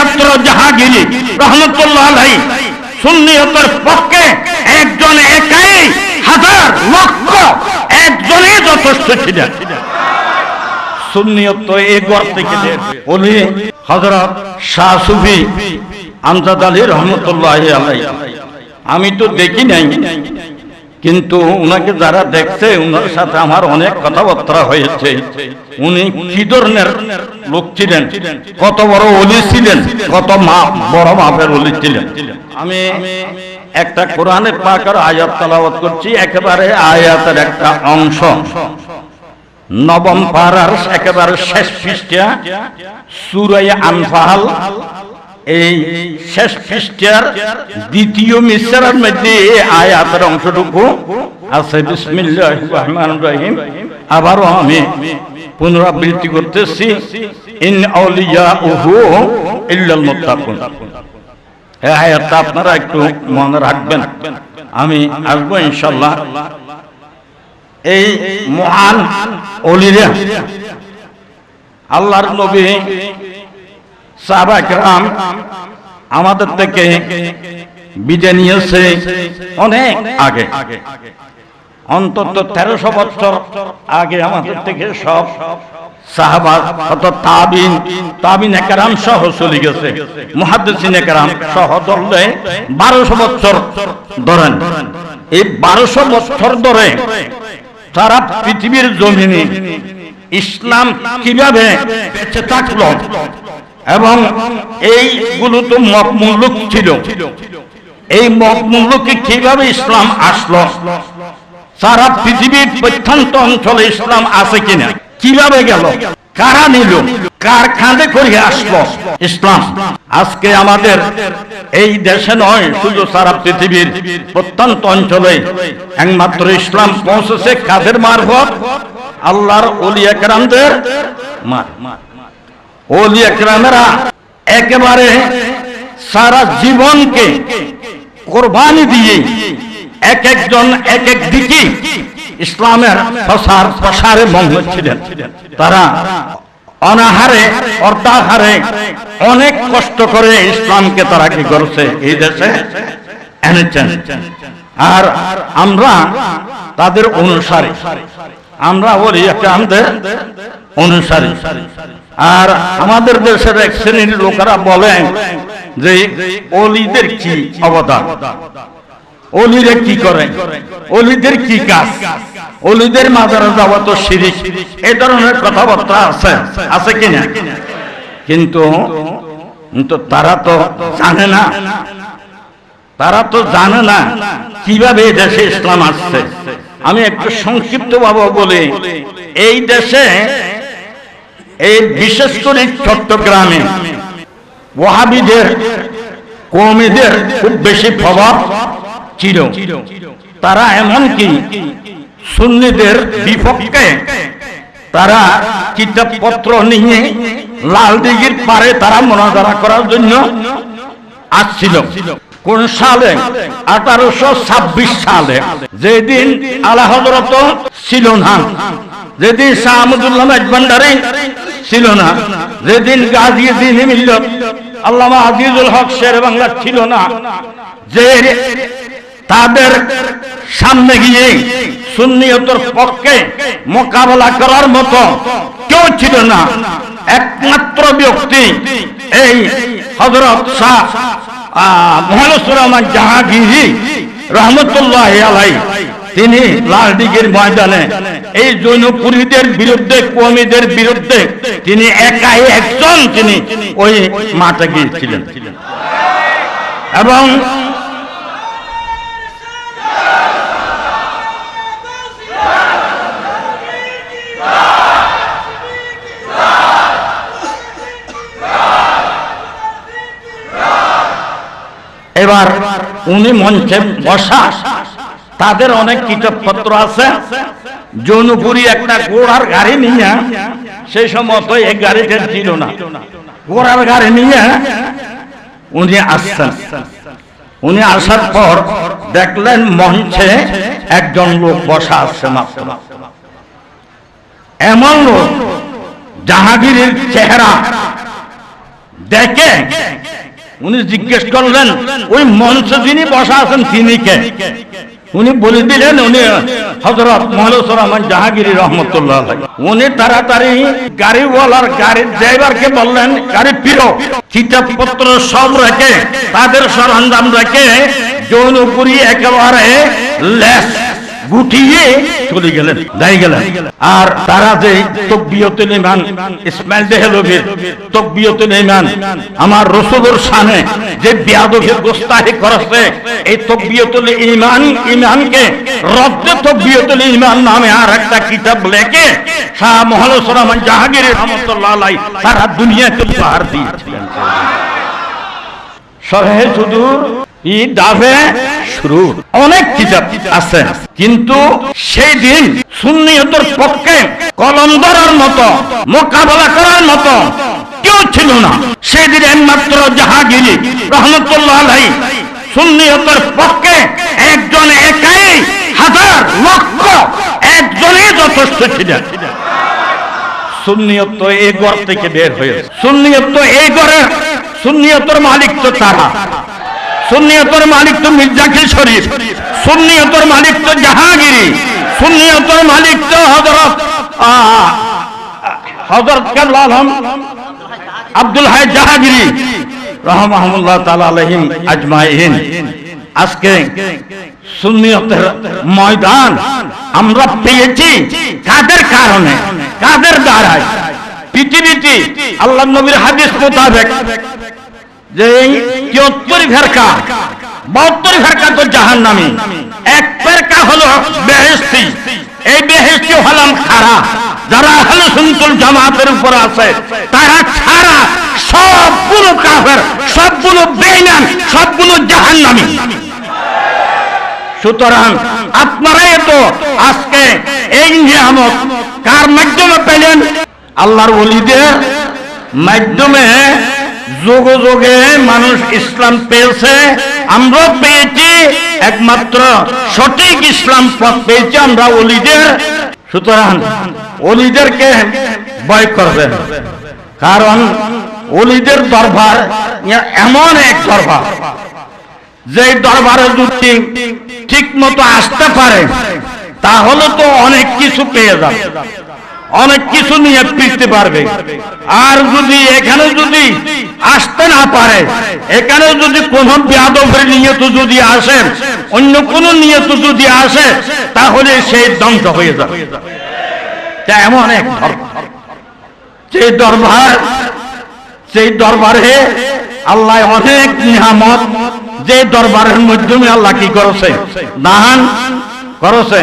একমাত্র জাহাগিরি রহমতুল্লাহ আলাই সুন্নিয়তের পক্ষে একজন একাই হাজার লক্ষ একজনই যথেষ্ট ছিলেন। থেকে উনি হজরত আমজাদ আলী রহমতুল্লাহ আলাই আমি তো দেখি নাই, কিন্তু উনাকে যারা দেখছে, উনার সাথে আমার অনেক কথাবার্তা হয়েছে। উনি কি ধরনের লোক ছিলেন। কত বড় অলি ছিলেন, কত মা, বড় মাপের অলি ছিলেন। আমি একটা কোরআনে পাকার আয়াত তালাওয়াত করছি, একেবারে আয়াতের একটা অংশ। নবম পাড়ার একেবারে শেষ পৃষ্ঠা সুরাই আনফাল। এই শেষ পৃষ্ঠার দ্বিতীয় মিশ্রার মধ্যে আয়াতের অংশটুকু আছে। বিসমিল্লাহ রহমান রহিম। আবারও আমি পুনরাবৃত্তি করতেছি, ইন আয়াতটা আপনারা একটু মনে রাখবেন, আমি আসব ইনশাল্লাহ এই মহান অলিরা, আল্লাহর নবী সাহাবাকরাম আমাদের থেকে বিজয় নিয়েছে অনেক আগে। অন্তত তেরোশো বছর আগে আমাদের থেকে সব একরাম এই বারোশো বছর পৃথিবীর ইসলাম কীভাবে বেঁচে থাকল এবং এইগুলো তো মকমুল্লুক ছিল। এই মকমুল্লুকে কীভাবে ইসলাম আসলো? সারা পৃথিবীর প্রত্যন্ত অঞ্চলে ইসলাম আছে কিনা? কীভাবে গেল? কারা নিল? কার খাঁদে করে আসলো ইসলাম? আজকে আমাদের এই দেশে নয়, শুধু সারা পৃথিবীর প্রত্যন্ত অঞ্চলে একমাত্র ইসলাম পৌঁছেছে কাদের মারফত, আল্লাহর অলি একরামদের অলি একরামেরা একেবারে সারা জীবনকে কোরবানি দিয়ে এক একজন এক এক দিকে ইসলামের প্রসার প্রসারে মগ্ন ছিলেন। তারা অনাহারে অর্ধাহারে অনেক কষ্ট করে ইসলামকে তারা কি করছে? এই দেশে এনেছেন। আর আমরা তাদের অনুসারী। আমরা বলি আমাদের অনুসারী। আর আমাদের দেশের এক শ্রেণির লোকেরা বলেন যে অলিদের কি অবদান? অলিরে কি করে? অলিদের কি কাজ? অলিদের মাজারে যাওয়া তো শিরিক। এই ধরনের কথাবার্তা আছে আছে কিনা? কিন্তু তারা তো জানে না। তারা তো জানে না কীভাবে দেশে ইসলাম আসছে। আমি একটু সংক্ষিপ্ত ভাবে বলি, এই দেশে, এই বিশেষ করে চট্টগ্রামে ওয়াহাবিদের কৌমিদের খুব বেশি প্রভাব ছিল তারা এমনকি সুন্নিদের বিপক্ষে তারা কিতাবপত্র নিয়ে লাল দিঘির পারে তারা মনাজারা করার জন্য আসছিল। কোন সালে? আঠারোশো ছাব্বিশ সালে। যেদিন আল্লাহ হজরত ছিল না। যেদিন শাহ আহমদুল্লাহ ভান্ডারে ছিল না। যেদিন মিল্লত আল্লামা আজিজুল হক শের বাংলা ছিল না। যে তাদের সামনে গিয়ে সুন্নিয়তর পক্ষে মোকাবেলা করার মতো কেউ ছিল না। একমাত্র ব্যক্তি এই হজরত রহমান রহমতুল্লাহ আলাই তিনি লালদিঘির ময়দানে এই জৈনপুরীদের বিরুদ্ধে কমিদের বিরুদ্ধে তিনি একাই একজন তিনি ওই মাঠে গিয়েছিলেন। এবং উনি মঞ্চে বসা। তাদের অনেক কিতাবপত্র আছে। জৌনপুরি একটা ঘোড়ার গাড়ি নিয়ে, সেই সময় তো এই গাড়িটা ছিল না। ঘোড়ার গাড়ি নিয়ে উনি আসছেন। উনি আসার পর দেখলেন মঞ্চে একজন লোক বসা আসছে মাত্র। এমন লোক জাহাঙ্গীরের চেহারা দেখে উনি জিজ্ঞেস করলেন, ওই মঞ্চে যিনি বসা আছেন তিনি কে উনি বলে দিলেন, উনি হজরত মহলসুর রহমান জাহাঙ্গীর রহমতুল্লাহ। উনি তাড়াতাড়ি গাড়িওয়ালার গাড়ির ড্রাইভারকে বললেন, গাড়ি ফিরো, কিতাবপত্র সব রেখে, তাদের সরঞ্জাম রেখে, যৌনপুরি একেবারে লেস গুটিয়ে চলে গেলেন দাই গেলেন। আর তারা যে তকবিয়তুল ইমান ইসমাইল দেহলভীর তকবিয়তুল ইমান আমার রসুলের সামনে যে বিয়াদকের গোস্তাহি করেছে, এই তকবিয়তুল ইমান ইমানকে রদ্দে তকবিয়তুল ইমান নামে আর একটা কিতাব লেখে, শাহ মহলস রহমান জাহাঙ্গীর রহমতুল্লাহ আলাই সারা দুনিয়াকে উপহার দিয়েছিলেন। সরহে সুদূর অনেক কিতাব আছে, কিন্তু সেই দিন সুন্নিয়তের পক্ষে কলম ধরার মতো, মোকাবেলা করার মতো কেউ ছিল না। সেই দিন একমাত্র জাহাগিরি রহমতুল্লাহ আলাই সুন্নিয়তের পক্ষে একজন একাই হাজার লক্ষ, একজনই যথেষ্ট ছিলেন। সুন্নিয়ত এই ঘর থেকে বের হয়েছে। সুন্নিয়ত এই ঘরের সুন্নিয়তর মালিক তো তারা। সুন্নিয়তর মালিক তো মির্জাকির শরীফ সুন্নিয়তর মালিক তো জাহাঙ্গীরি, সুন্নিয়তর মালিক তো হজরত হজরত আব্দুল হাই জাহাঙ্গীরি রহমাহুল্লাহ তাআলা আলাইহিম আজমাইন। আজকে ময়দান আমরা পেয়েছি কাদের কারণে? কাদের পৃথিবীতে আল্লাহ নবীর হাদিস মোতাবেক যে ফেরকা বাহাত্তর ফেরকা তো জাহান নামি এক ফেরকা হলো বেহেস্তি এই বেহেস্তি হলাম খারা। যারা আহলে জামাতের উপর আছে, তারা ছাড়া সবগুলো কাফের, সবগুলো সবগুলো সুতরাং আপনারাই তো আজকে এই নিয়ামত কার মাধ্যমে পেলেন? আল্লাহর ওলিদের মাধ্যমে যোগে যোগে মানুষ ইসলাম পেয়েছে। আমরা পেয়েছি, একমাত্র সঠিক ইসলাম পেয়েছি আমরা ওলিদের সুতরাং ওলিদেরকে ভয় করবেন কারণ ওলিদের দরবার এমন এক দরবার। যে দরবারে যদি ঠিক মতো আসতে পারে, তাহলে তো অনেক কিছু পেয়ে যাবে। অনেক কিছু নিয়ে ফিরতে পারবে। আর যদি এখানে যদি আসতে না পারে, এখানে যদি কোন ব্যাদবের নিয়ত যদি আসে, অন্য কোন নিয়ত যদি আসে, তাহলে সেই ধ্বংস হয়ে যাবে। এমন এক দরবার যে দরবার সেই দরবারে আল্লাহ অনেক নিয়ামত, যে দরবারের মাধ্যমে আল্লাহ কি করেছে? দান করেছে।